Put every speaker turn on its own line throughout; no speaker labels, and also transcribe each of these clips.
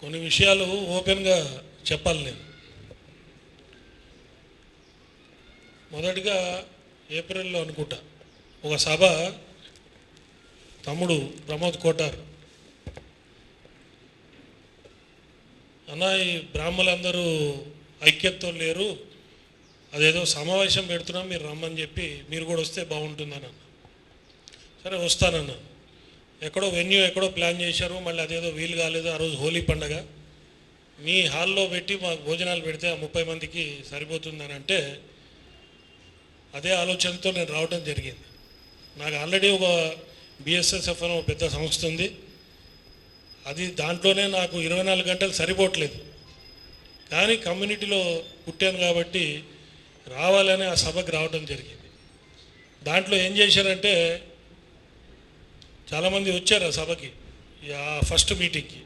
కొన్ని విషయాలు ఓపెన్గా చెప్పాలి నేను. మొదటిగా ఏప్రిల్లో అనుకుంటా ఒక సభ తమ్ముడు ప్రమోద్ కోటార్. అన్న ఈ బ్రాహ్మలందరూ ఐక్యతతో లేరు అదేదో సమావేశం పెడుతున్నాం మీరు రమ్మని చెప్పి మీరు కూడా వస్తే బాగుంటుందని అన్న. సరే వస్తానన్నాను. ఎక్కడో వెన్యూ ఎక్కడో ప్లాన్ చేశారు మళ్ళీ అదేదో వీలు కాలేదు ఆ రోజు హోలీ పండగ. మీ హాల్లో పెట్టి మాకు భోజనాలు పెడితే ఆ ముప్పై మందికి సరిపోతుందని అంటే అదే ఆలోచనతో నేను రావడం జరిగింది. నాకు ఆల్రెడీ ఒక బిఎస్ఎస్ఎఫ్ అని ఒక పెద్ద సంస్థ ఉంది. అది దాంట్లోనే నాకు ఇరవై నాలుగు గంటలు సరిపోవట్లేదు. కానీ కమ్యూనిటీలో పుట్టాను కాబట్టి రావాలని ఆ సభకు రావడం జరిగింది. దాంట్లో ఏం చేశారంటే చాలామంది వచ్చారు ఆ సభకి ఆ ఫస్ట్ మీటింగ్కి.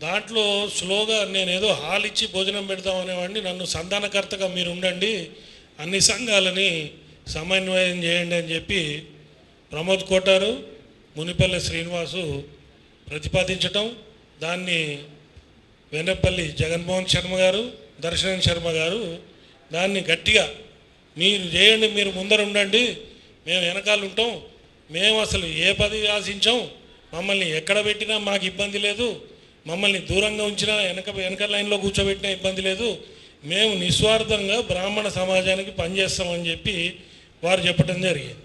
దాంట్లో స్లోగా నేను ఏదో హాల్ ఇచ్చి భోజనం పెడతాం అనేవాడిని నన్ను సంధానకర్తగా మీరు ఉండండి అన్ని సంఘాలని సమన్వయం చేయండి అని చెప్పి ప్రమోద్ కోటారు మునిపల్లి శ్రీనివాసు ప్రతిపాదించటం దాన్ని వెన్నపల్లి జగన్మోహన్ శర్మ గారు దర్శనం శర్మ గారు దాన్ని గట్టిగా మీరు చేయండి మీరు ముందర ఉండండి మేము వెనకాల ఉంటాం మేము అసలు ఏ పదవి ఆశించాం? మమ్మల్ని ఎక్కడ పెట్టినా మాకు ఇబ్బంది లేదు. మమ్మల్ని దూరంగా ఉంచినా వెనక వెనక లైన్లో కూర్చోబెట్టినా ఇబ్బంది లేదు. మేము నిస్వార్థంగా బ్రాహ్మణ సమాజానికి పనిచేస్తామని చెప్పి వారు చెప్పడం జరిగింది.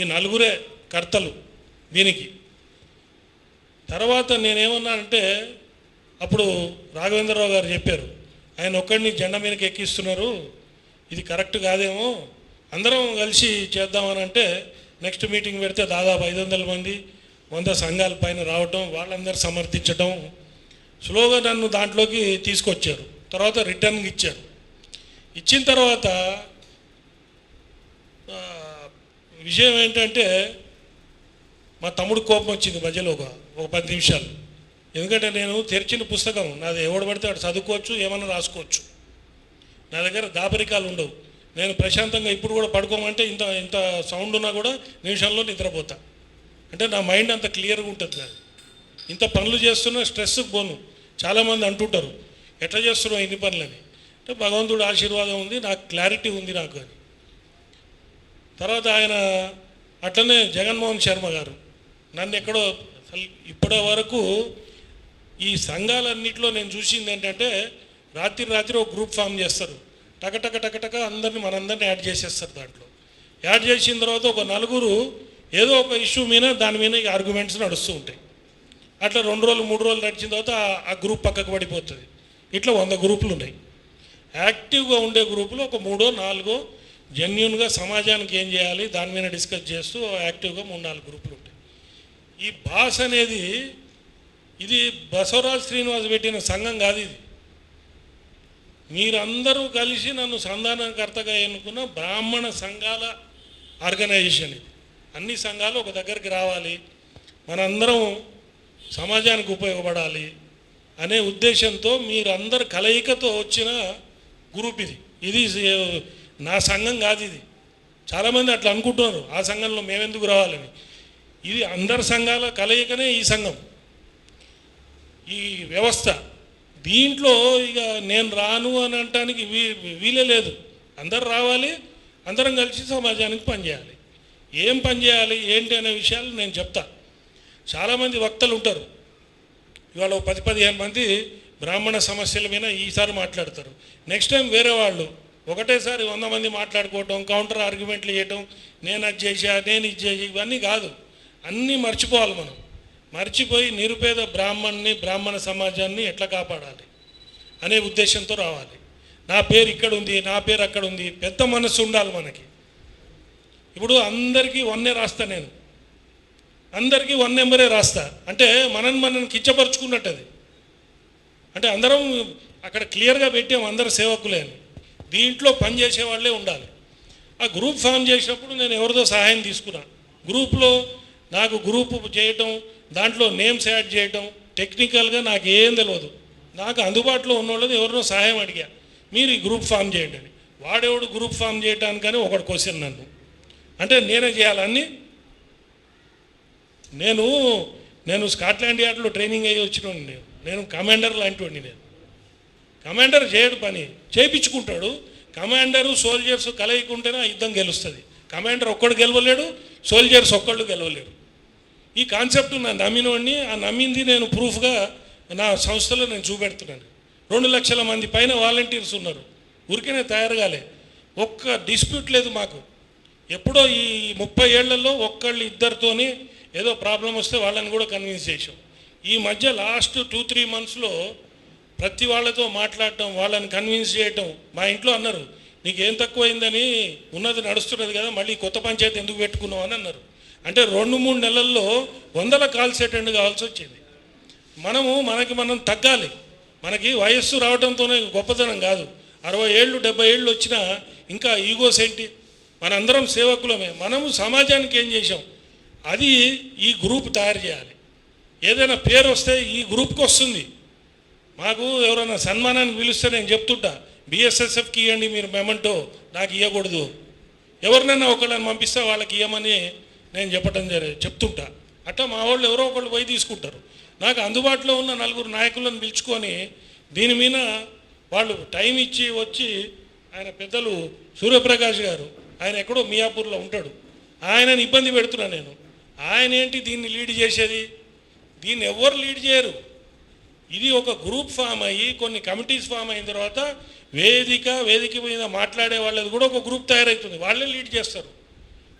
ఈ నలుగురే కర్తలు దీనికి. తర్వాత నేనేమన్నానంటే అప్పుడు రాఘవేంద్రరావు గారు చెప్పారు ఆయన ఒక్కడిని జెండా మీదకి ఎక్కిస్తున్నారు. ఇది కరెక్ట్ కాదేమో. అందరం కలిసి చేద్దామని అంటే నెక్స్ట్ మీటింగ్ పెడితే దాదాపు ఐదు వందల మంది వంద సంఘాల పైన రావటం వాళ్ళందరూ సమర్థించటం. స్లోగా నన్ను దాంట్లోకి తీసుకొచ్చారు. తర్వాత రిటర్న్ ఇచ్చారు. ఇచ్చిన తర్వాత విషయం ఏంటంటే మా తమ్ముడు కోపం వచ్చింది మధ్యలో ఒక ఒక పది నిమిషాలు. ఎందుకంటే నేను తెరిచిన పుస్తకం నాది ఎవడు పడితే వాడు చదువుకోవచ్చు ఏమన్నా రాసుకోవచ్చు. నా దగ్గర దాపరికాలు ఉండవు. నేను ప్రశాంతంగా ఇప్పుడు కూడా పడుకోమంటే ఇంత ఇంత సౌండ్ ఉన్నా కూడా నిమిషంలో నిద్రపోతా. అంటే నా మైండ్ అంత క్లియర్గా ఉంటుంది కాదు. ఇంత పనులు చేస్తున్నా స్ట్రెస్కి పోను. చాలామంది అంటుంటారు ఎట్లా చేస్తున్నావు ఇన్ని పనులని? అంటే భగవంతుడు ఆశీర్వాదం ఉంది నాకు క్లారిటీ ఉంది నాకు అని. తర్వాత ఆయన అట్లనే జగన్మోహన్ శర్మ గారు నన్ను ఎక్కడో ఇప్పటి వరకు ఈ సంఘాలన్నింటిలో నేను చూసింది ఏంటంటే రాత్రి రాత్రి ఒక గ్రూప్ ఫామ్ చేస్తారు. టకటక టకటక అందరిని మనందరిని యాడ్ చేసేస్తారు దాంట్లో. యాడ్ చేసిన తర్వాత ఒక నలుగురు ఏదో ఒక ఇష్యూ మీద దాని మీద ఈ ఆర్గ్యుమెంట్స్ నడుస్తూ ఉంటాయి. అట్లా రెండు రోజులు మూడు రోజులు నడిచిన తర్వాత ఆ- ఆ గ్రూప్ పక్కకు పడిపోతుంది. ఇట్లా వంద గ్రూపులు ఉన్నాయి. యాక్టివ్గా ఉండే గ్రూపులు ఒక మూడో నాలుగో జెన్యున్గా సమాజానికి ఏం చేయాలి దాని మీద డిస్కస్ చేస్తూ యాక్టివ్గా మూడు నాలుగు గ్రూపులు ఉంటాయి. ఈ భాష అనేది ఇది బసవరాజ్ శ్రీనివాస్ పెట్టిన సంఘం కాదు ఇది. మీరందరూ కలిసి నన్ను సంధానకర్తగా ఎన్నుకున్న బ్రాహ్మణ సంఘాల ఆర్గనైజేషన్ ఇది. అన్ని సంఘాలు ఒక దగ్గరికి రావాలి. మనందరం సమాజానికి ఉపయోగపడాలి అనే ఉద్దేశంతో మీరందరు కలయికతో వచ్చిన గ్రూప్ ఇది. ఇది నా సంఘం కాదు ఇది. చాలామంది అట్లా అనుకుంటున్నారు. ఆ సంఘంలో మేమెందుకు రావాలని. ఇది అందరి సంఘాల కలయికనే ఈ సంఘం. ఈ వ్యవస్థ. దీంట్లో ఇక నేను రాను అని అనటానికి వీ వీలే లేదు. అందరు రావాలి అందరం కలిసి సమాజానికి పనిచేయాలి ఏం పని చేయాలి ఏంటి అనే విషయాలు నేను చెప్తా. చాలామంది వక్తలు ఉంటారు. ఇవాళ పది పదిహేను మంది బ్రాహ్మణ సమస్యల మీద ఈసారి మాట్లాడతారు. నెక్స్ట్ టైం వేరే వాళ్ళు ఒకటేసారి వంద మంది మాట్లాడుకోవటం కౌంటర్ ఆర్గ్యుమెంట్లు చేయటం నేను అది చేసా నేను ఇది చేసి ఇవన్నీ కాదు. అన్నీ మర్చిపోవాలి మనం. మర్చిపోయి నిరుపేద బ్రాహ్మణ్ణి బ్రాహ్మణ సమాజాన్ని ఎట్లా కాపాడాలి అనే ఉద్దేశంతో రావాలి. నా పేరు ఇక్కడ ఉంది నా పేరు అక్కడ ఉంది పెద్ద మనసు ఉండాలి మనకి. ఇప్పుడు అందరికీ వన్నే రాస్తా నేను. అందరికీ వన్ నెంబరే రాస్తా. అంటే మనని మనం కించపరుచుకున్నట్టు అది అంటే అందరం అక్కడ క్లియర్గా పెట్టాము అందరు సేవకులే అని. దీంట్లో పనిచేసే వాళ్ళే ఉండాలి. ఆ గ్రూప్ ఫామ్ చేసినప్పుడు నేను ఎవరిదో సహాయం తీసుకున్నా. గ్రూప్లో నాకు గ్రూప్ చేయటం దాంట్లో నేమ్స్ యాడ్ చేయటం టెక్నికల్గా నాకు ఏం తెలియదు నాకు అందుబాటులో ఉన్న వాళ్ళది ఎవరినో సహాయం అడిగా. మీరు ఈ గ్రూప్ ఫామ్ చేయండి అని. వాడేవాడు గ్రూప్ ఫామ్ చేయటానికని ఒకటి క్వశ్చన్ నన్ను. అంటే నేనే చేయాలని నేను నేను స్కాట్లాండ్ యార్డ్లో ట్రైనింగ్ అయ్యి వచ్చిన నేను. నేను కమాండర్ లాంటివాడిని నేను. కమాండర్ చేయడు పని. చేయించుకుంటాడు కమాండరు సోల్జర్స్ కలయికుంటేనే ఆ యుద్ధం గెలుస్తుంది. కమాండర్ ఒక్కడు గెలవలేడు సోల్జర్స్ ఒక్కళ్ళు గెలవలేరు. ఈ కాన్సెప్ట్ నా నమ్మినవాడిని ఆ నమ్మింది నేను ప్రూఫ్గా నా సంస్థలో నేను చూపెడుతున్నాను. రెండు లక్షల మంది పైన వాలంటీర్స్ ఉన్నారు. ఊరికేనే తయారు కాలే. ఒక్క డిస్ప్యూట్ లేదు మాకు. ఎప్పుడో ఈ ముప్పై ఏళ్ళలో ఒక్కళ్ళు ఇద్దరితోని ఏదో ప్రాబ్లం వస్తే వాళ్ళని కూడా కన్విన్స్ చేసాం ఈ మధ్య లాస్ట్ టూ త్రీ మంత్స్లో ప్రతి వాళ్ళతో మాట్లాడటం వాళ్ళని కన్విన్స్ చేయటం మా ఇంట్లో అన్నారు. నీకు ఏం తక్కువైందని ఉన్నది నడుస్తున్నది కదా మళ్ళీ కొత్త పంచాయతీ ఎందుకు పెట్టుకున్నావు అని అన్నారు. అంటే రెండు మూడు నెలల్లో వందల కాల్స్ అటెండ్ కావాల్సి వచ్చింది. మనము మనకి మనం తగ్గాలి. మనకి వయస్సు రావడంతోనే గొప్పతనం కాదు. అరవై ఏళ్ళు డెబ్బై ఏళ్ళు వచ్చినా ఇంకా ఈగోస్ ఏంటి? మనందరం సేవకులమే. మనము సమాజానికి ఏం చేసాం అది ఈ గ్రూప్ తయారు చేయాలి. ఏదైనా పేరు వస్తే ఈ గ్రూప్కి వస్తుంది. మాకు ఎవరైనా సన్మానానికి పిలిస్తే నేను చెప్తుంటా బిఎస్ఎస్ఎఫ్కి ఇవ్వండి మీరు మెమంటో నాకు ఇవ్వకూడదు. ఎవరినైనా ఒకళ్ళని పంపిస్తే వాళ్ళకి ఇవ్వమని నేను చెప్పడం జరి చెప్తుంటా. అట్లా మా వాళ్ళు ఎవరో ఒకళ్ళు పోయి తీసుకుంటారు. నాకు అందుబాటులో ఉన్న నలుగురు నాయకులను పిలుచుకొని దీని మీద వాళ్ళు టైం ఇచ్చి వచ్చి ఆయన పెద్దలు సూర్యప్రకాష్ గారు ఆయన ఎక్కడో మియాపూర్లో ఉంటాడు. ఆయనని ఇబ్బంది పెడుతున్నా నేను. ఆయన ఏంటి దీన్ని లీడ్ చేసేది? దీన్ని ఎవరు లీడ్ చేయరు. ఇది ఒక గ్రూప్ ఫామ్ అయ్యి కొన్ని కమిటీస్ ఫామ్ అయిన తర్వాత వేదిక వేదిక మీద మాట్లాడే వాళ్ళది కూడా ఒక గ్రూప్ తయారవుతుంది వాళ్ళే లీడ్ చేస్తారు.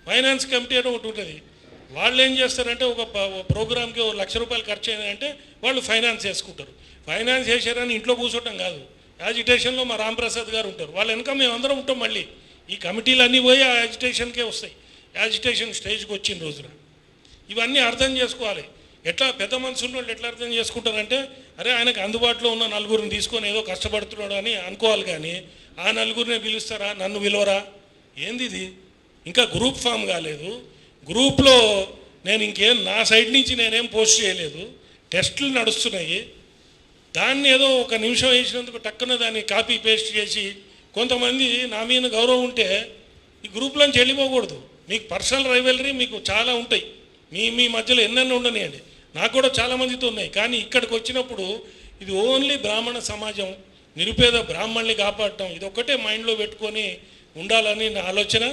ఫైనాన్స్ కమిటీ అని ఒకటి ఉంటుంది. వాళ్ళు ఏం చేస్తారంటే ఒక ఒక ప్రోగ్రామ్కి ఒక లక్ష రూపాయలు ఖర్చు అయిందంటే వాళ్ళు ఫైనాన్స్ చేసుకుంటారు. ఫైనాన్స్ చేశారని ఇంట్లో కూర్చోటం కాదు. యాజిటేషన్లో మా రాంప్రసాద్ గారు ఉంటారు. వాళ్ళ వెనక మేము అందరం ఉంటాం మళ్ళీ. ఈ కమిటీలు అన్నీ పోయి ఆ యాజిటేషన్కే వస్తాయి. యాజిటేషన్ స్టేజ్కి వచ్చిన రోజున. ఇవన్నీ అర్థం చేసుకోవాలి. ఎట్లా పెద్ద మనుషులు వాళ్ళు ఎట్లా అర్థం చేసుకుంటారంటే అరే ఆయనకు అందుబాటులో ఉన్న నలుగురిని తీసుకొని ఏదో కష్టపడుతున్నాడు అని అనుకోవాలి కానీ ఆ నలుగురినే పిలుస్తారా? నన్ను పిలవరా? ఏంది ఇది? ఇంకా గ్రూప్ ఫామ్ కాలేదు. గ్రూప్లో నేను ఇంకేం నా సైడ్ నుంచి నేనేం పోస్ట్ చేయలేదు. టెస్టులు నడుస్తున్నాయి. దాన్ని ఏదో ఒక నిమిషం వేసినందుకు టక్కున దాన్ని కాపీ పేస్ట్ చేసి కొంతమంది నా మీద గౌరవం ఉంటే ఈ గ్రూప్లోంచి వెళ్ళిపోకూడదు. మీకు పర్సనల్ రైవలరీ మీకు చాలా ఉంటాయి. మీ మీ మధ్యలో ఎన్నెన్నో ఉండనియండి. నాకు కూడా చాలా మందితో ఉన్నాయి. కానీ ఇక్కడికి వచ్చినప్పుడు ఇది ఓన్లీ బ్రాహ్మణ సమాజం నిరుపేద బ్రాహ్మణ్ణి కాపాడటం ఇది ఒక్కటే మైండ్లో పెట్టుకొని ఉండాలని నా ఆలోచన.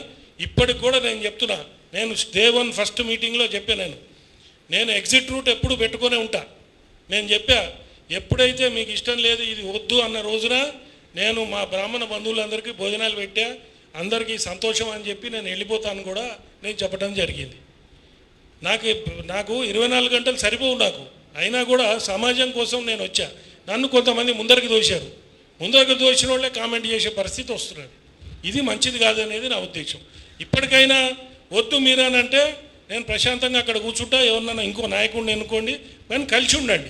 ఇప్పటికి కూడా నేను చెప్తున్నా నేను డే వన్ ఫస్ట్ మీటింగ్లో చెప్పాను నేను. నేను ఎగ్జిట్ రూట్ ఎప్పుడు పెట్టుకొనే ఉంటా. నేను చెప్పా ఎప్పుడైతే మీకు ఇష్టం లేదు ఇది వద్దు అన్న రోజున నేను మా బ్రాహ్మణ బంధువులందరికీ భోజనాలు పెట్టా అందరికీ సంతోషం అని చెప్పి నేను వెళ్ళిపోతాను కూడా నేను చెప్పడం జరిగింది. నాకు నాకు ఇరవై నాలుగు గంటలు సరిపోవు నాకు. అయినా కూడా సమాజం కోసం నేను వచ్చా. నన్ను కొంతమంది ముందరికి దోశారు. ముందరికి దోచిన వాళ్ళే కామెంట్ చేసే పరిస్థితి వస్తున్నది ఇది మంచిది కాదనేది నా ఉద్దేశం. ఇప్పటికైనా వద్దు మీరేనంటే నేను ప్రశాంతంగా అక్కడ కూర్చుంటా ఎవరినైనా ఇంకో నాయకుడిని ఎన్నుకోండి మనం కలిసి ఉండండి.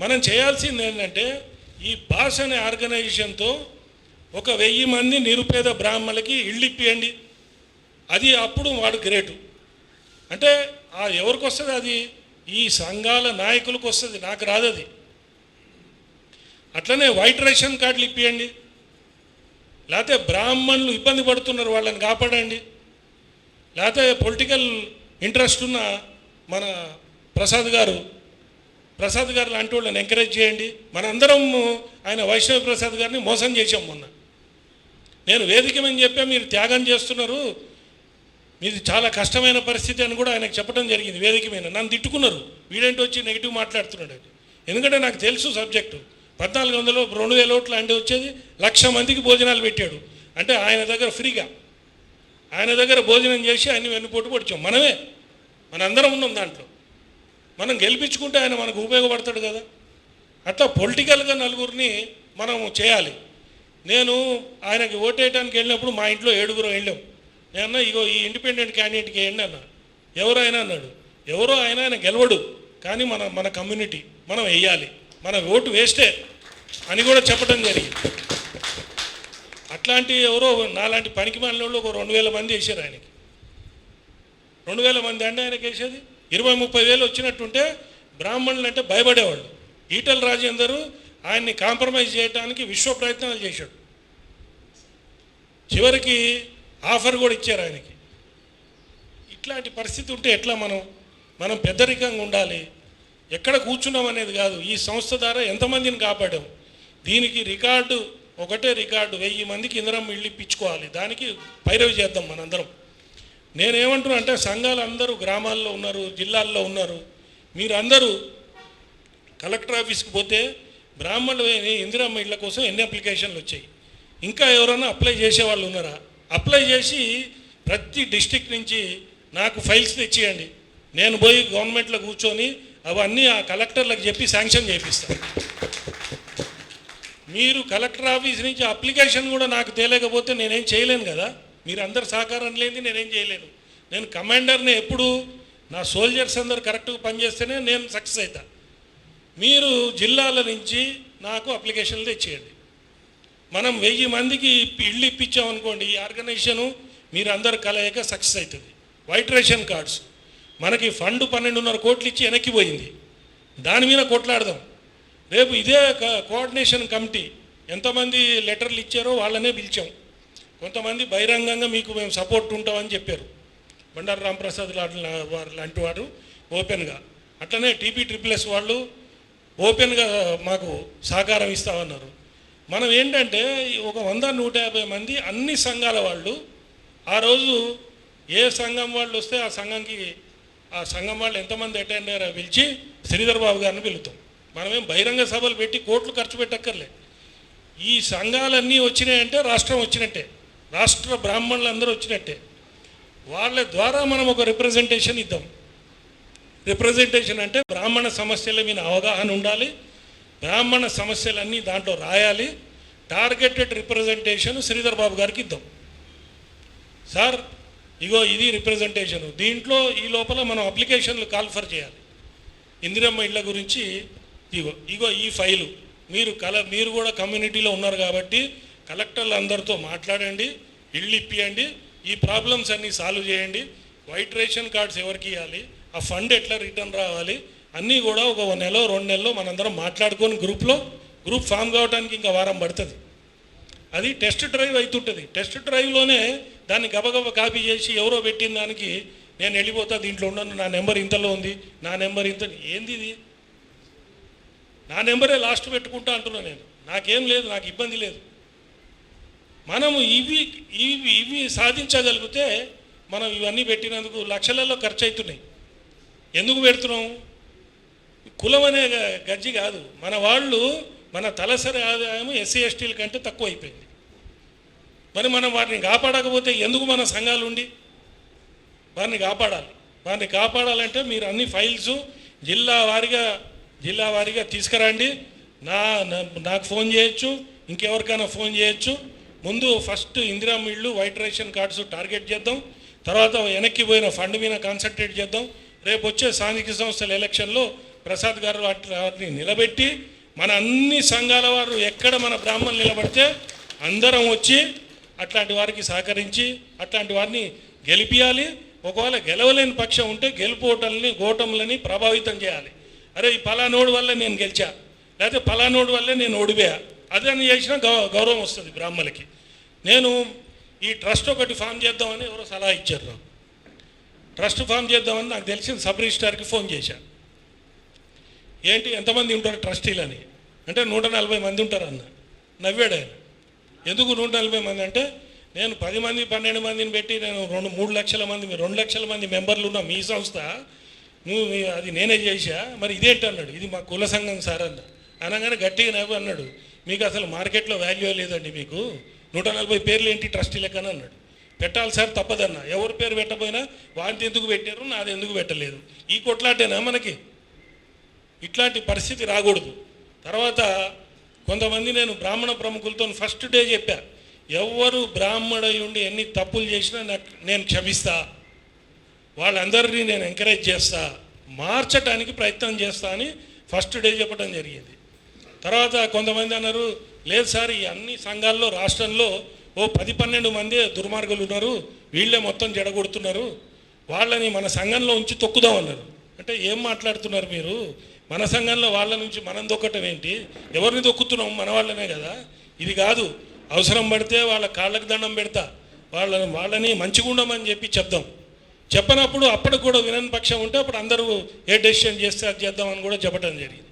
మనం చేయాల్సింది ఏంటంటే ఈ భాష అనే ఆర్గనైజేషన్తో ఒక వెయ్యి మంది నిరుపేద బ్రాహ్మణులకి ఇళ్ళు ఇప్పియండి. అది అప్పుడు వాడు గ్రేటు. అంటే ఆ ఎవరికి వస్తుంది అది? ఈ సంఘాల నాయకులకు వస్తుంది నాకు రాదు అది. అట్లనే వైట్ రేషన్ కార్డులు ఇప్పియండి. లేకపోతే బ్రాహ్మణులు ఇబ్బంది పడుతున్నారు వాళ్ళని కాపాడండి. లేకపోతే పొలిటికల్ ఇంట్రెస్ట్ ఉన్న మన ప్రసాద్ గారు ప్రసాద్ గారు లాంటి వాళ్ళని ఎంకరేజ్ చేయండి. మనందరం ఆయన వైష్ణవ ప్రసాద్ గారిని మోసం చేశాం మొన్న. నేను వేదికమని చెప్పే మీరు త్యాగం చేస్తున్నారు. మీది చాలా కష్టమైన పరిస్థితి అని కూడా ఆయనకు చెప్పడం జరిగింది వేదిక మీద. నన్ను తిట్టుకున్నారు. వీడేంటి వచ్చి నెగిటివ్ మాట్లాడుతున్నాడు. ఎందుకంటే నాకు తెలుసు సబ్జెక్టు పద్నాలుగు వందలు రెండు వేల ఓట్లు అంటే వచ్చేది. లక్ష మందికి భోజనాలు పెట్టాడు. అంటే ఆయన దగ్గర ఫ్రీగా. ఆయన దగ్గర భోజనం చేసి అన్ని వెన్నుపోటు పొడిచాం. మనమే. మనందరం ఉన్నాం దాంట్లో. మనం గెలిపించుకుంటే ఆయన మనకు ఉపయోగపడతాడు కదా. అట్లా పొలిటికల్గా నలుగురిని మనం చేయాలి. నేను ఆయనకి ఓటేయడానికి వెళ్ళినప్పుడు మా ఇంట్లో ఏడుగురు వెళ్ళాం. నేను ఇగో ఈ ఇండిపెండెంట్ క్యాండిడేట్కి వేయండి అన్న. ఎవరు ఆయన అన్నాడు. ఎవరో ఆయన ఆయన గెలవడు. కానీ మన మన కమ్యూనిటీ. మనం వేయాలి మన ఓటు వేస్టే అని కూడా చెప్పడం జరిగింది. అట్లాంటి ఎవరో నాలాంటి పనికి మనలో ఒక రెండు వేల మంది వేసారు ఆయనకి. రెండు వేల మంది అంటే ఆయనకి వేసేది? ఇరవై ముప్పై వేలు వచ్చినట్టుంటే బ్రాహ్మణులు అంటే భయపడేవాళ్ళు. ఈటల రాజేందరు ఆయన్ని కాంప్రమైజ్ చేయడానికి విశ్వ ప్రయత్నాలు చేశాడు. చివరికి ఆఫర్ కూడా ఇచ్చారు ఆయనకి. ఇట్లాంటి పరిస్థితి ఉంటే ఎట్లా మనం మనం పెద్దరికంగా ఉండాలి? ఎక్కడ కూర్చున్నాం అనేది కాదు. ఈ సంస్థ ద్వారా ఎంతమందిని కాపాడాం? దీనికి రికార్డు ఒకటే రికార్డు వెయ్యి మందికి ఇంద్రం ఇల్లు ఇప్పించుకోవాలి. దానికి పైరవి చేద్దాం మనందరం. నేనేమంటున్నా అంటే సంఘాలు అందరూ గ్రామాల్లో ఉన్నారు జిల్లాల్లో ఉన్నారు. మీరందరూ కలెక్టర్ ఆఫీస్కి పోతే బ్రాహ్మణులు ఇందిరమ్మ ఇళ్ళ కోసం ఎన్ని అప్లికేషన్లు వచ్చాయి? ఇంకా ఎవరైనా అప్లై చేసే వాళ్ళు ఉన్నారా? అప్లై చేసి ప్రతి డిస్టిక్ నుంచి నాకు ఫైల్స్ తెచ్చియండి. నేను పోయి గవర్నమెంట్లో కూర్చొని అవన్నీ ఆ కలెక్టర్లకు చెప్పి శాంక్షన్ చేపిస్తారు మీరు కలెక్టర్ ఆఫీస్ నుంచి అప్లికేషన్ కూడా నాకు తేలేకపోతే నేనేం చేయలేను కదా? మీరు అందరు సహకారం లేని నేనేం చేయలేను. నేను కమాండర్ని ఎప్పుడు నా సోల్జర్స్ అందరు కరెక్ట్గా పనిచేస్తేనే నేను సక్సెస్ అవుతా మీరు జిల్లాల నుంచి నాకు అప్లికేషన్లు తెచ్చేయండి. మనం వెయ్యి మందికి ఇప్పి- ఇల్లు ఇప్పించామనుకోండి ఈ ఆర్గనైజేషను మీరు అందరు కలయిక సక్సెస్ అవుతుంది. White ration cards. మనకి ఫండ్ పన్నెండున్నర కోట్లు ఇచ్చి వెనక్కి పోయింది. దాని మీద కొట్లాడదాం. రేపు ఇదే కోఆర్డినేషన్ కమిటీ ఎంతమంది లెటర్లు ఇచ్చారో వాళ్ళనే పిలిచాం. కొంతమంది బహిరంగంగా మీకు మేము సపోర్ట్ ఉంటామని చెప్పారు. బండారు రాంప్రసాద్ లాంటి వారు లాంటి వారు ఓపెన్గా. అట్లనే టీపీ ట్రిపుల్ఎస్ వాళ్ళు ఓపెన్గా మాకు సహకారం ఇస్తామన్నారు. మనం ఏంటంటే ఒక వంద నూట యాభై మంది అన్ని సంఘాల వాళ్ళు ఆ రోజు ఏ సంఘం వాళ్ళు వస్తే ఆ సంఘంకి ఆ సంఘం వాళ్ళు ఎంతమంది అటెండ్ అయ్యారో పిలిచి శ్రీధర్ బాబు గారిని పిలుతాం. మనమేం బహిరంగ సభలు పెట్టి కోట్లు ఖర్చు పెట్టక్కర్లే. ఈ సంఘాలన్నీ వచ్చినాయంటే రాష్ట్రం వచ్చినట్టే. రాష్ట్ర బ్రాహ్మణులు అందరూ వచ్చినట్టే. వాళ్ళ ద్వారా మనం ఒక రిప్రజెంటేషన్ ఇద్దాం. రిప్రజెంటేషన్ అంటే బ్రాహ్మణ సమస్యల మీద అవగాహన ఉండాలి. బ్రాహ్మణ సమస్యలన్నీ దాంట్లో రాయాలి. టార్గెటెడ్ రిప్రజెంటేషన్ శ్రీధర్ బాబు గారికి ఇద్దాం. సార్ ఇగో ఇది రిప్రజెంటేషన్ దీంట్లో ఈ లోపల మనం అప్లికేషన్లు కాల్ఫర్ చేయాలి. ఇందిరమ్మ ఇళ్ళ గురించి ఇగో ఇగో ఈ ఫైలు మీరు కల మీరు కూడా కమ్యూనిటీలో ఉన్నారు కాబట్టి కలెక్టర్లు అందరితో మాట్లాడండి ఇళ్ళు ఇప్పియండి ఈ ప్రాబ్లమ్స్ అన్నీ సాల్వ్ చేయండి. వైట్ రేషన్ కార్డ్స్ ఎవరికి ఇవ్వాలి ఆ ఫండ్ ఎట్లా రిటర్న్ రావాలి? అన్నీ కూడా ఒక నెల రెండు నెలలో మనందరం మాట్లాడుకొని గ్రూప్లో గ్రూప్ ఫామ్ కావడానికి ఇంకా వారం పడుతుంది. అది టెస్ట్ డ్రైవ్ అవుతుంటుంది టెస్ట్ డ్రైవ్లోనే దాన్ని గబగబ కాపీ చేసి ఎవరో పెట్టిన దానికి నేను వెళ్ళిపోతా దీంట్లో ఉన్నాను నా నెంబర్ ఇంతలో ఉంది నా నెంబర్ ఇంత ఏంది ఇది? నా నెంబరే లాస్ట్ పెట్టుకుంటా అంటున్నా నేను. నాకేం లేదు నాకు ఇబ్బంది లేదు. మనము ఇవి ఇవి ఇవి సాధించగలిగితే మనం ఇవన్నీ పెట్టినందుకు లక్షలలో ఖర్చు అవుతున్నాయి ఎందుకు పెడుతున్నాం? కులం అనే గ- గజ్జి కాదు. మన వాళ్ళు మన తలసరి ఆదాయం ఎస్సీ ఎస్టీల కంటే తక్కువ అయిపోయింది మరి మనం వారిని కాపాడకపోతే ఎందుకు మన సంఘాలు ఉండి? వారిని కాపాడాలి. వారిని కాపాడాలంటే మీరు అన్ని ఫైల్స్ జిల్లా వారిగా జిల్లా వారీగా తీసుకురండి. నా నాకు ఫోన్ చేయొచ్చు ఇంకెవరికైనా ఫోన్ చేయొచ్చు. ముందు ఫస్ట్ ఇందిరా ఇళ్ళు వైట్ రేషన్ కార్డ్స్ టార్గెట్ చేద్దాం. తర్వాత వెనక్కి పోయిన ఫండ్ మీద కాన్సన్ట్రేట్ చేద్దాం. రేపు వచ్చే స్థానిక సంస్థల ఎలక్షన్లో ప్రసాద్ గారు వాటి వాటిని నిలబెట్టి మన అన్ని సంఘాల వారు ఎక్కడ మన బ్రాహ్మణులు నిలబడితే అందరం వచ్చి అట్లాంటి వారికి సహకరించి అట్లాంటి వారిని గెలిపియాలి. ఒకవేళ గెలవలేని పక్షం ఉంటే గెలుపోటల్ని ఓటములని ప్రభావితం చేయాలి. అరే ఈ పలానోడు వల్ల నేను గెలిచా? లేకపోతే పలానోడు వల్లే నేను ఓడిపోయా? అదే చేసినా గౌ గౌరవం వస్తుంది బ్రాహ్మలకి నేను ఈ ట్రస్ట్ ఒకటి ఫామ్ చేద్దామని ఎవరో సలహా ఇచ్చారు నాకు. ట్రస్ట్ ఫామ్ చేద్దామని నాకు తెలిసిన సబ్ రిజిస్టార్కి ఫోన్ చేశా. ఏంటి ఎంతమంది ఉంటారు ట్రస్టీలని? అంటే నూట నలభై మంది ఉంటారు అన్న నవ్వాడు ఆయన. ఎందుకు నూట నలభై మంది అంటే నేను పది మంది పన్నెండు మందిని పెట్టి నేను రెండు మూడు లక్షల మంది రెండు లక్షల మంది మెంబర్లు ఉన్న మీ సంస్థ నువ్వు అది నేనే చేశా? మరి ఇదేంటి అన్నాడు. ఇది మా కుల సంఘం సార్ అన్న. అనగానే గట్టిగా నవ్వు అన్నాడు. మీకు అసలు మార్కెట్లో వాల్యూ లేదండి మీకు? నూట నలభై పేర్లు ఏంటి ట్రస్టీ లెక్కన అన్నాడు. పెట్టాలి సార్ తప్పదన్న. ఎవరి పేరు పెట్టకపోయినా వాంతి ఎందుకు పెట్టారు నాది ఎందుకు పెట్టలేదు? ఈ కొట్లాటేనా మనకి? ఇట్లాంటి పరిస్థితి రాకూడదు. తర్వాత కొంతమంది నేను బ్రాహ్మణ ప్రముఖులతో ఫస్ట్ డే చెప్పా ఎవ్వరు బ్రాహ్మణుడై ఉండి ఎన్ని తప్పులు చేసినా నాకు నేను క్షమిస్తా. వాళ్ళందరినీ నేను ఎంకరేజ్ చేస్తా. మార్చటానికి ప్రయత్నం చేస్తా అని ఫస్ట్ డే చెప్పడం జరిగింది. తర్వాత కొంతమంది అన్నారు లేదు సార్ ఈ అన్ని సంఘాల్లో రాష్ట్రంలో ఓ పది పన్నెండు మంది దుర్మార్గులు ఉన్నారు. వీళ్ళే మొత్తం జడగొడుతున్నారు. వాళ్ళని మన సంఘంలో ఉంచి తొక్కుదాం అన్నారు. అంటే ఏం మాట్లాడుతున్నారు మీరు? మన సంఘంలో వాళ్ళ నుంచి మనం దొక్కటం ఏంటి? ఎవరిని దొక్కుతున్నాం? మన వాళ్ళనే కదా. ఇది కాదు. అవసరం పడితే వాళ్ళ కాళ్ళకి దండం పెడతా. వాళ్ళని వాళ్ళని మంచిగా ఉండమని చెప్పి చెప్దాం. చెప్పనప్పుడు అప్పటికి కూడా వినని పక్షం ఉంటే అప్పుడు అందరూ ఏ డెసిషన్ చేస్తే అది చేద్దామని కూడా చెప్పడం జరిగింది.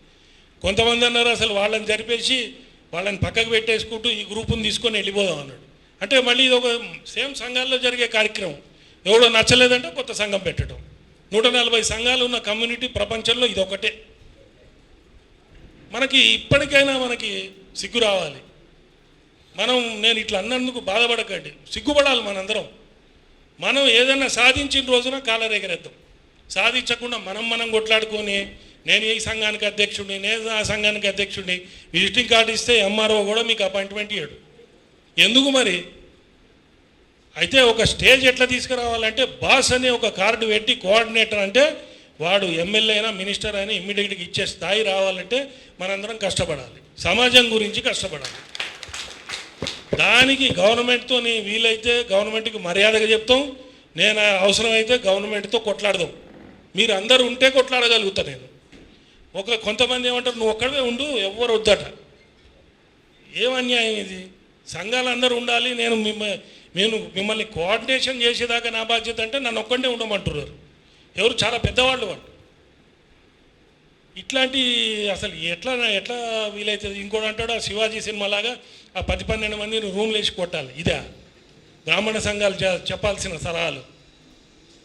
కొంతమంది అన్నారు అసలు వాళ్ళని జరిపేసి వాళ్ళని పక్కకు పెట్టేసుకుంటూ ఈ గ్రూపుని తీసుకొని వెళ్ళిపోదాం అన్నాడు. అంటే మళ్ళీ ఇది ఒక సేమ్ సంఘాల్లో జరిగే కార్యక్రమం. ఎవడో నచ్చలేదంటే కొత్త సంఘం పెట్టడం. నూట నలభై సంఘాలు ఉన్న కమ్యూనిటీ ప్రపంచంలో ఇది ఒకటే మనకి ఇప్పటికైనా మనకి సిగ్గు రావాలి. మనం నేను ఇట్లా అన్నందుకు బాధపడకండి. సిగ్గుపడాలి మనందరం. మనం ఏదైనా సాధించిన రోజున కాలరేగరేద్దాం. సాధించకుండా మనం మనం కొట్లాడుకొని నేను ఈ సంఘానికి అధ్యక్షుడిని నేను ఆ సంఘానికి అధ్యక్షుడిని విజిటింగ్ కార్డు ఇస్తే ఎంఆర్ఓ కూడా మీకు అపాయింట్మెంట్ ఇవ్వడు ఎందుకు మరి? అయితే ఒక స్టేజ్ ఎట్లా తీసుకురావాలంటే బాస్ అనే ఒక కార్డు పెట్టి కోఆర్డినేటర్ అంటే వాడు ఎమ్మెల్యే అయినా మినిస్టర్ అయినా ఇమ్మీడియట్గా ఇచ్చే స్థాయి రావాలంటే మనందరం కష్టపడాలి. సమాజం గురించి కష్టపడాలి. దానికి గవర్నమెంట్తో వీలైతే గవర్నమెంట్కి మర్యాదగా చెప్తాం. నేను అవసరమైతే గవర్నమెంట్తో కొట్లాడదాం. మీరు అందరు ఉంటే కొట్లాడగలుగుతా నేను. ఒక కొంతమంది ఏమంటారు నువ్వు ఒక్కడే ఉండు ఎవ్వరు వద్దట. ఏం అన్యాయం ఇది? సంఘాలు అందరూ ఉండాలి. నేను మిమ్మ నేను మిమ్మల్ని కోఆర్డినేషన్ చేసేదాకా నా బాధ్యత అంటే నన్ను ఒక్కడే ఉండమంటున్నారు. ఎవరు చాలా పెద్దవాళ్ళు వాళ్ళు. ఇట్లాంటి అసలు ఎట్లా ఎట్లా వీలైతుంది ఇంకోటి అంటాడు ఆ శివాజీ సినిమాలాగా ఆ పది పన్నెండు మందిని రూమ్లు వేసి కొట్టాలి. ఇదే. బ్రాహ్మణ సంఘాలు చెప్పాల్సిన సలహాలు.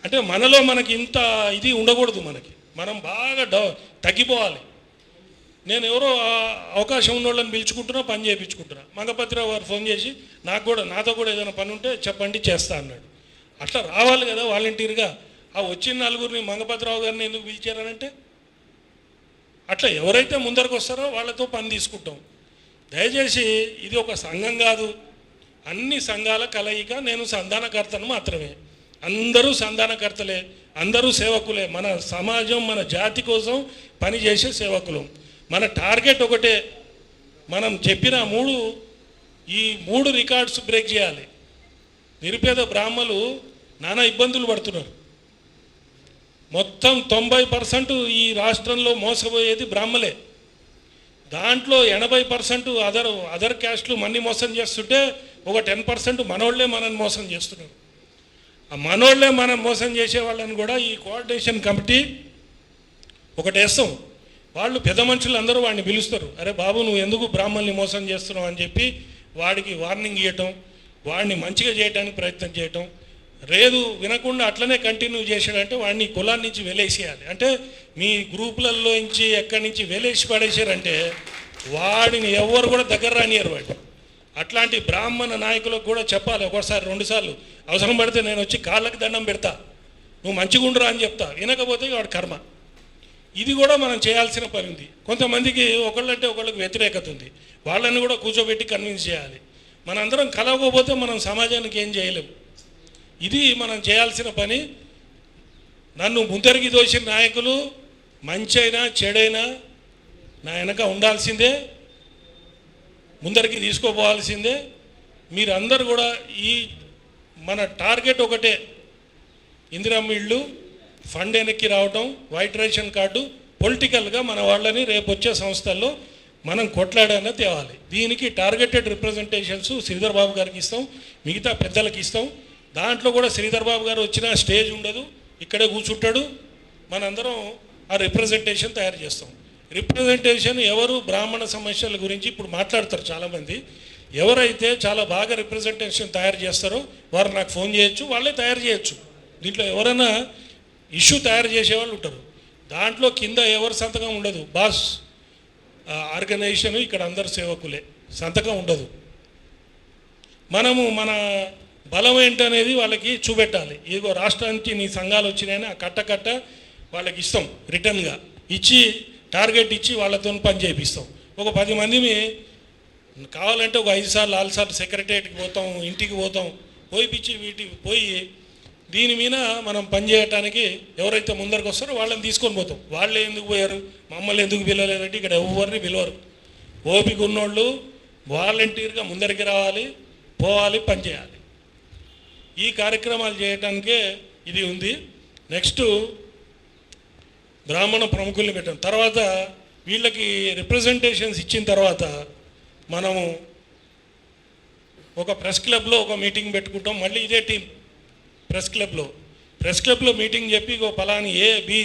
అంటే మనలో మనకి ఇంత ఇది ఉండకూడదు మనకి. మనం బాగా డౌ తగ్గిపోవాలి. నేను ఎవరో అవకాశం ఉన్న వాళ్ళని పిలుచుకుంటున్నా పని చేయించుకుంటున్నా. మంగపతిరావు గారు ఫోన్ చేసి నాకు కూడా నాతో కూడా ఏదైనా పని ఉంటే చెప్పండి చేస్తా అన్నాడు. అట్లా రావాలి కదా వాలంటీర్గా. ఆ వచ్చిన నలుగురిని మంగపతిరావు గారిని ఎందుకు పిలిచారనంటే అట్లా ఎవరైతే ముందరకు వస్తారో వాళ్ళతో పని తీసుకుంటాం. దయచేసి ఇది ఒక సంఘం కాదు. అన్ని సంఘాల కలయిక నేను సంధానకర్తను మాత్రమే. అందరూ సంధానకర్తలే అందరూ సేవకులే. మన సమాజం మన జాతి కోసం పనిచేసే సేవకులు. మన టార్గెట్ ఒకటే మనం చెప్పిన మూడు ఈ మూడు రికార్డ్స్ బ్రేక్ చేయాలి. నిరుపేద బ్రాహ్మలు నానా ఇబ్బందులు పడుతున్నారు. మొత్తం తొంభై పర్సెంట్ ఈ రాష్ట్రంలో మోసపోయేది బ్రాహ్మలే. దాంట్లో ఎనభై పర్సెంట్ అదర్ అదర్ క్యాస్ట్లు మన్ని మోసం చేస్తుంటే ఒక టెన్ పర్సెంట్ మనోళ్ళే మనల్ని మోసం చేస్తున్నారు. ఆ మనోళ్ళే మనం మోసం చేసే వాళ్ళని కూడా ఈ కోఆర్డినేషన్ కమిటీ ఒకటి వేస్తాం. వాళ్ళు పెద్ద మనుషులు అందరూ వాడిని పిలుస్తారు. అరే బాబు నువ్వు ఎందుకు బ్రాహ్మణ్ని మోసం చేస్తున్నావు అని చెప్పి వాడికి వార్నింగ్ ఇవ్వటం వాడిని మంచిగా చేయడానికి ప్రయత్నం చేయటం లేదు వినకుండా అట్లనే కంటిన్యూ చేశాడంటే వాడిని కులాన్ని నుంచి వెలేసేయాలి. అంటే మీ గ్రూపులలో నుంచి ఎక్కడి నుంచి వెలేసి పడేసారంటే వాడిని ఎవరు కూడా దగ్గర రానియరు వాడు అట్లాంటి బ్రాహ్మణ నాయకులకు కూడా చెప్పాలి ఒకసారి రెండుసార్లు అవసరం పడితే నేను వచ్చి కాళ్ళకి దండం పెడతా. నువ్వు మంచిగా అని చెప్తా. వినకపోతే వాడు కర్మ. ఇది కూడా మనం చేయాల్సిన పని ఉంది. కొంతమందికి ఒకళ్ళంటే ఒకళ్ళకి వ్యతిరేకత ఉంది. వాళ్ళని కూడా కూర్చోబెట్టి కన్విన్స్ చేయాలి. మనందరం కలవకపోతే మనం సమాజానికి ఏం చేయలేము ఇది మనం చేయాల్సిన పని. నన్ను ముందరికి దోసిన నాయకులు మంచైనా చెడైనా నా వెనక ఉండాల్సిందే. ముందరికి తీసుకోపోవాల్సిందే. మీరందరూ కూడా ఈ మన టార్గెట్ ఒకటే. ఇందిరమ్మ ఇళ్ళు ఫండ్ వెనక్కి రావటం వైట్ రేషన్ కార్డు పొలిటికల్గా మన వాళ్ళని రేపు వచ్చే సంస్థల్లో మనం కొట్లాడాలని తేవాలి. దీనికి టార్గెటెడ్ రిప్రజెంటేషన్స్ శ్రీధర్ బాబు గారికి ఇస్తాం మిగతా పెద్దలకి ఇస్తాం. దాంట్లో కూడా శ్రీధర్ బాబు గారు వచ్చిన స్టేజ్ ఉండదు ఇక్కడే కూర్చుంటాడు. మనందరం ఆ రిప్రజెంటేషన్ తయారు చేస్తాం. రిప్రజెంటేషన్ ఎవరు బ్రాహ్మణ సమస్యల గురించి ఇప్పుడు మాట్లాడతారు చాలామంది. ఎవరైతే చాలా బాగా రిప్రజెంటేషన్ తయారు చేస్తారో వారు నాకు ఫోన్ చేయొచ్చు వాళ్ళే తయారు చేయొచ్చు. దీంట్లో ఎవరైనా ఇష్యూ తయారు చేసేవాళ్ళు ఉంటారు. దాంట్లో కింద ఎవరి సంతకం ఉండదు. బాస్ ఆర్గనైజేషన్ ఇక్కడ అందరు సేవకులే. సంతకం ఉండదు. మనము మన బలం ఏంటనేది వాళ్ళకి చూపెట్టాలి. ఇదిగో రాష్ట్రానికి నీ సంఘాలు వచ్చినాయని ఆ కట్ట కట్ట వాళ్ళకి ఇస్తాం రిటర్న్గా. ఇచ్చి టార్గెట్ ఇచ్చి వాళ్ళతో పని చేపిస్తాం. ఒక పది మందిని కావాలంటే ఒక ఐదు సార్లు ఆరు సార్లు సెక్రటరియట్కి పోతాం ఇంటికి పోతాం పోయిపిచ్చి వీటికి పోయి దీని మీద మనం పని చేయటానికి ఎవరైతే ముందరకు వస్తారో వాళ్ళని తీసుకొని పోతాం. వాళ్ళే ఎందుకు పోయారు? మమ్మల్ని ఎందుకు పిలవలేదంటే ఇక్కడ ఎవరిని పిలవరు. ఓపిక ఉన్నోళ్ళు వాలంటీర్గా ముందరికి రావాలి పోవాలి పనిచేయాలి ఈ కార్యక్రమాలు చేయటానికే ఇది ఉంది. నెక్స్ట్ బ్రాహ్మణ ప్రముఖుల్ని పెట్టాం. తర్వాత వీళ్ళకి రిప్రజెంటేషన్స్ ఇచ్చిన తర్వాత మనము ఒక ప్రెస్ క్లబ్లో ఒక మీటింగ్ పెట్టుకుంటాం. మళ్ళీ ఇదే టీం ప్రెస్ క్లబ్లో ప్రెస్ క్లబ్లో మీటింగ్ చెప్పి ఇగో పలాని ఏ బి,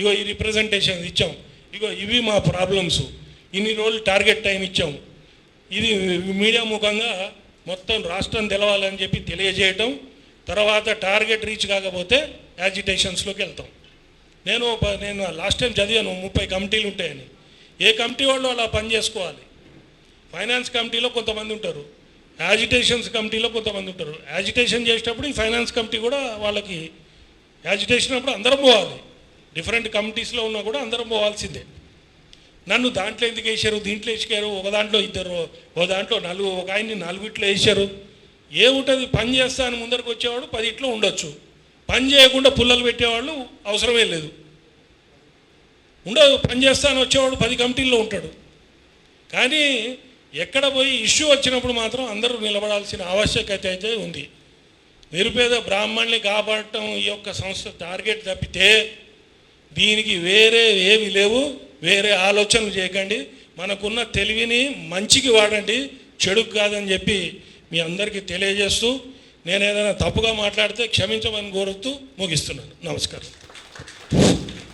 ఇగో ఈ రిప్రజెంటేషన్ ఇచ్చాం. ఇగో ఇవి మా ప్రాబ్లమ్స్ ఇన్ని రోజులు టార్గెట్ టైం ఇచ్చాం. ఇది మీడియా ముఖంగా మొత్తం రాష్ట్రం తెలవాలని చెప్పి తెలియజేయటం తర్వాత టార్గెట్ రీచ్ కాకపోతే యాజిటేషన్స్లోకి వెళ్తాం. నేను ఒక- నేను లాస్ట్ టైం చదివాను ముప్పై కమిటీలు ఉంటాయని. ఏ కమిటీ వాళ్ళు అలా పని చేసుకోవాలి? ఫైనాన్స్ కమిటీలో కొంతమంది ఉంటారు. యాజిటేషన్స్ కమిటీలో కొంతమంది ఉంటారు. యాజిటేషన్ చేసేటప్పుడు ఈ ఫైనాన్స్ కమిటీ కూడా వాళ్ళకి యాజిటేషన్ అప్పుడు అందరం పోవాలి. డిఫరెంట్ కమిటీస్లో ఉన్నా కూడా అందరం పోవాల్సిందే. నన్ను దాంట్లో ఎందుకు వేసారు దీంట్లో వేసుకారు ఒక దాంట్లో ఇద్దరు ఒక దాంట్లో నలుగు ఒక ఆయన్ని నలుగుట్లో వేసారు ఏముంటుంది? పని చేస్తా అని ముందరకు వచ్చేవాడు పది ఇట్లో ఉండొచ్చు. పని చేయకుండా పుల్లలు పెట్టేవాళ్ళు అవసరమే లేదు. ఉండదు పని చేస్తాను వచ్చేవాడు పది కమిటీల్లో ఉంటాడు. కానీ ఎక్కడ పోయి ఇష్యూ వచ్చినప్పుడు మాత్రం అందరూ నిలబడాల్సిన ఆవశ్యకత అయితే ఉంది. నిరుపేద బ్రాహ్మణ్ణి కాపాడటం ఈ యొక్క సంస్థ టార్గెట్ తప్పితే దీనికి వేరే ఏమి లేవు. వేరే ఆలోచనలు చేయకండి. మనకున్న తెలివిని మంచికి వాడండి. చెడుకు కాదని చెప్పి మీ అందరికీ తెలియజేస్తూ నేను ఏదైనా తప్పుగా మాట్లాడితే క్షమించమని కోరుతూ ముగిస్తున్నాను. నమస్కారం.